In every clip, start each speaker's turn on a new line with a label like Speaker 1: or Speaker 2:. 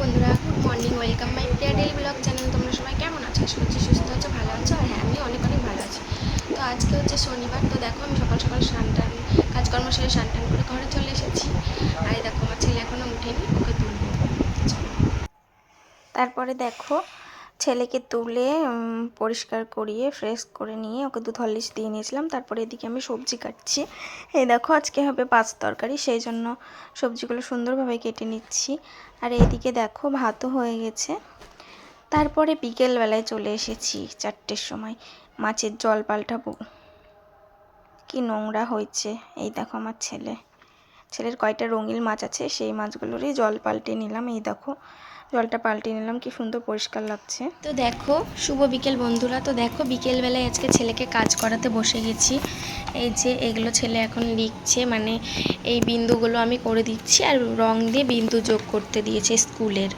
Speaker 1: বন্ধুরা good morning welcome my Priya daily vlog channel তোমরা সবাই কেমন আছো? আশা করছি সুস্থ আছো, ভালো আছো, আর হ্যাঁ আমি অনেক অনেক ভালো আছি। তো আজকে হচ্ছে শনিবার, তো দেখো আমি সকাল সকাল স্নান টান, কাজকর্ম সেরে স্নান টান করে ঘরে চলে এসেছি। আর দেখো, আমার ছেলে এখনও উঠেনি, ওকে তুলবো। তারপরে দেখো ছেলেকে তুলে পরিষ্কার করিয়ে ফ্রেশ করে নিয়ে ওকে দুধ হরলিক্স দিয়ে নিয়েছিলাম। তারপরে এদিকে আমি সবজি কাটছি। এই দেখো, আজকে হবে পাঁচ তরকারি, সেই জন্য সবজিগুলো সুন্দরভাবে কেটে নিচ্ছি। আর এইদিকে দেখো, ভাতও হয়ে গেছে। তারপরে বিকেলবেলায় চলে এসেছি চারটের সময়। মাছের জল পাল্টাবো। কি নোংরা হয়েছে। এই দেখো আমার ছেলে। ছেলের কয়টা রঙিন মাছ আছে, সেই মাছগুলোরই জল পাল্টে নিলাম। এই দেখো জলটা পাল্টে নিলাম, কি সুন্দর পরিষ্কার লাগছে। তো দেখো, শুভ বিকেল বন্ধুরা, তো দেখো বিকেলবেলায় আজকে ছেলেকে কাজ করাতে বসে গেছি। এই যে এগুলো ছেলে এখন লিখছে মানে এই বিন্দুগুলো আমি করে দিচ্ছি আর রং দিয়ে বিন্দু যোগ করতে দিয়েছে স্কুলের।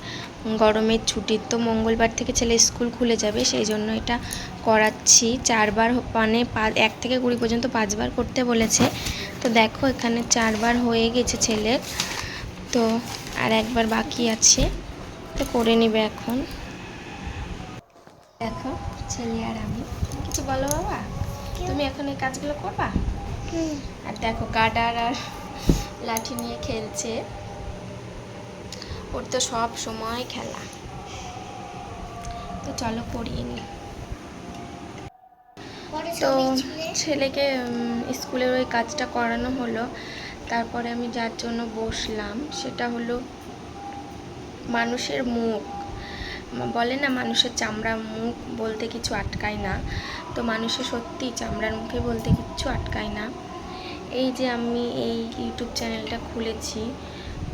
Speaker 1: গরমের ছুটির তো মঙ্গলবার থেকে ছেলে স্কুল খুলে যাবে, সেই জন্য এটা করাচ্ছি। চারবার মানে এক থেকে কুড়ি পর্যন্ত পাঁচবার করতে বলেছে। তো দেখো এখানে চারবার হয়ে গেছে ছেলের তো আর একবার বাকি আছে। তো করে নিবে এখন। দেখো ছেলে আর আমি। কিছু বলো বাবা? তুমি এখন এই কাজগুলো করবা? আর দেখো কাটার আর লাঠি নিয়ে খেলছে। ওর তো সব সময় খেলা। তো চলো করিয়ে নি তো ছেলেকে স্কুলের ওই কাজটা করানো হলো। তারপরে আমি যার জন্য বসলাম সেটা হলো মানুষের মুখ, বলে না মানুষের চামড়া মুখ বলতে কিছু আটকায় না। তো মানুষের সত্যি চামড়ার মুখে বলতে কিচ্ছু আটকায় না। এই যে আমি এই ইউটিউব চ্যানেলটা খুলেছি,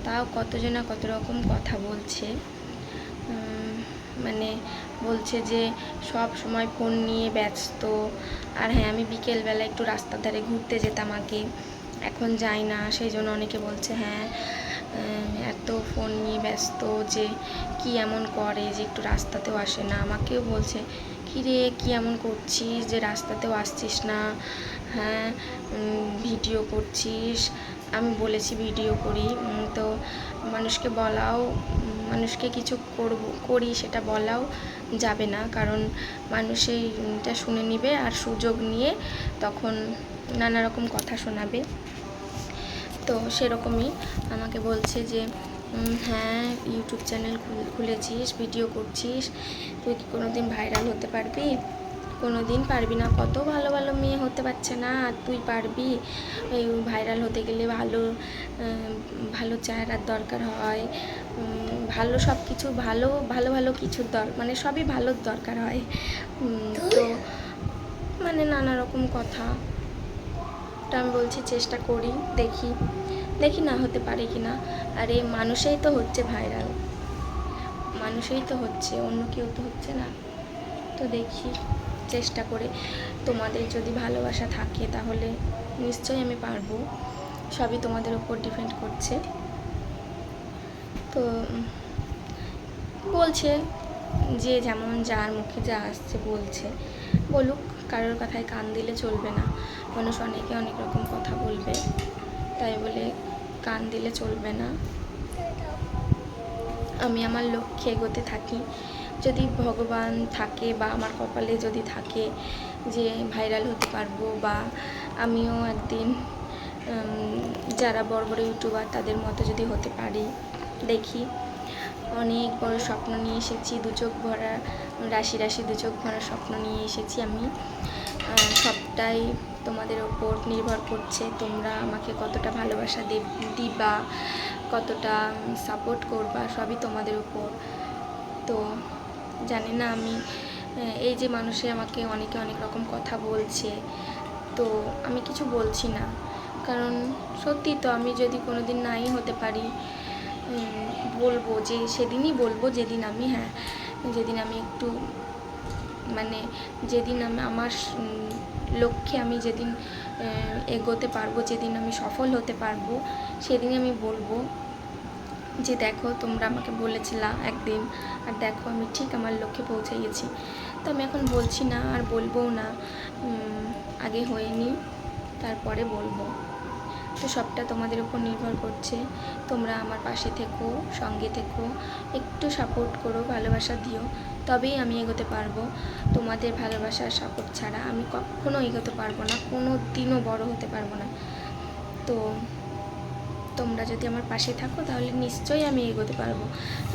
Speaker 1: তাও কতজনা কত রকম কথা বলছে। মানে বলছে যে সব সময় ফোন নিয়ে ব্যস্ত। আর হ্যাঁ আমি বিকেলবেলা একটু রাস্তার ধারে ঘুরতে যেতাম আগে, এখন যাই না। সেই জন্য অনেকে বলছে হ্যাঁ এত ফোন নিয়ে ব্যস্ত যে কি এমন করে যে একটু রাস্তাতেও আসে না। আমাকেও বলছে, কী রে, কী এমন করছিস যে রাস্তাতেও আসছিস না? হ্যাঁ ভিডিও করছিস? আমি বলেছি ভিডিও করি। তো মানুষকে বলাও, মানুষকে কিছু করব, করি সেটা বলাও যাবে না। কারণ মানুষ এইটা শুনে নিবে আর সুযোগ নিয়ে তখন নানা রকম কথা শোনাবে। তো সেরকমই আমাকে বলছে যে হ্যাঁ ইউটিউব চ্যানেল খুলেছিস, ভিডিও করছিস, তুই কি কোনো দিন ভাইরাল হতে পারবি? কোনো দিন পারবি না, কত ভালো ভালো মেয়ে হতে পারছে না তুই পারবি? এই ভাইরাল হতে গেলে ভালো ভালো চেহারার দরকার হয় ভালো সব কিছু ভালো ভালো ভালো কিছুর দর মানে সবই ভালোর দরকার হয়। তো মানে নানা রকম কথা। তো আমি বলছি চেষ্টা করি, দেখি দেখি না হতে পারে কি না আর এই মানুষেই তো হচ্ছে ভাইরাল মানুষেই তো হচ্ছে, অন্য কেউ তো হচ্ছে না। তো দেখি, চেষ্টা করে। তোমাদের যদি ভালোবাসা থাকে তাহলে নিশ্চয়ই আমি পারব। সবই তোমাদের উপর ডিপেন্ড করছে। তো বলছে যে যেমন যার মুখে যা আসছে বলছে। বলুক, কারোর কথায় কান দিলে চলবে না। মানুষ অনেকে অনেক রকম কথা বলবে, তাই বলে কান দিলে চলবে না। আমি আমার লক্ষ্যে এগোতে থাকি। যদি ভগবান থাকে বা আমার কপালে যদি থাকে যে ভাইরাল হতে পারব বা আমিও একদিন যারা বড় বড় ইউটিউবার তাদের মতো যদি হতে পারি, দেখি। অনেক বড় স্বপ্ন নিয়ে এসেছি দু চোখ ভরা, রাশি রাশি দু চোখ ভরা স্বপ্ন নিয়ে এসেছি আমি। সবটাই তোমাদের ওপর নির্ভর করছে। তোমরা আমাকে কতটা ভালোবাসা দেব- কতটা সাপোর্ট করবা, সবই তোমাদের উপর তো জানি না, আমি এই যে মানুষে আমাকে অনেকে অনেক রকম কথা বলছে, তো আমি কিছু বলছি না। কারণ সত্যি তো আমি যদি কোনো দিন নাই হতে পারি বলব যে, সেদিনই বলব যেদিন আমি হ্যাঁ যেদিন আমি একটু মানে যেদিন আমি আমার লক্ষ্যে আমি যেদিন এগোতে পারব, যেদিন আমি সফল হতে পারব, সেদিন আমি বলব যে দেখো তোমরা আমাকে বলেছিলা একদিন, আর দেখো আমি ঠিক আমার লক্ষ্যে পৌঁছে গেছি। তো আমি এখন বলছি না আর বলবোও না। আগে হয়নি, তারপরে বলব। তো সবটা তোমাদের উপর নির্ভর করছে। তোমরা আমার পাশে থেকো, সঙ্গে থেকো, একটু সাপোর্ট করো, ভালোবাসা দিও, তবেই আমি এগোতে পারব। তোমাদের ভালোবাসার সাপোর্ট ছাড়া আমি কখনো এগোতে পারব না কোনো দিনও বড় হতে পারব না। তো তোমরা যদি আমার পাশে থাকো, তাহলে নিশ্চয়ই আমি এগোতে পারব।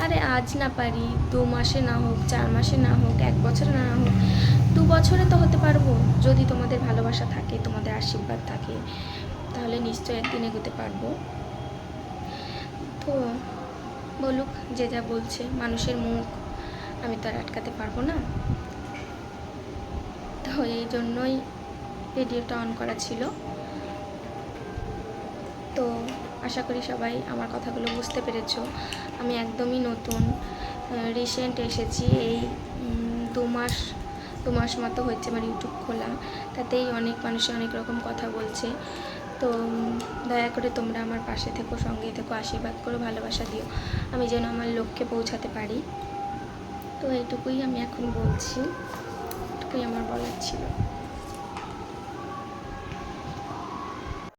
Speaker 1: আরে আজ না পারি, দু মাসে না হোক, চার মাসে না হোক, এক বছরে না হোক, দু বছরে তো হতে পারব। যদি তোমাদের ভালোবাসা থাকে, তোমাদের আশীর্বাদ থাকে তাহলে নিশ্চয়ই একদিন এগোতে পারব। তো, বলুক, যে যা বলছে, মানুষের মুখ, আমি তো আর আটকাতে পারব না। তো এই জন্যই ভিডিওটা অন করা ছিল। তো, আশা করি সবাই আমার কথাগুলো বুঝতে পেরেছ। আমি একদমই নতুন রিসেন্ট এসেছি এই দু মাস দু মাস মতো হচ্ছে আমার ইউটিউব খোলা। তাতেই অনেক মানুষে অনেক রকম কথা বলছে। তো দয়া করে তোমরা আমার পাশে থেকো সঙ্গে থেকো, আশীর্বাদ করো, ভালোবাসা দিও। আমি যেন আমার লক্ষ্যে পৌঁছাতে পারি। তো এইটুকুই আমি এখন বলছি। এটুকুই আমার বলার ছিল।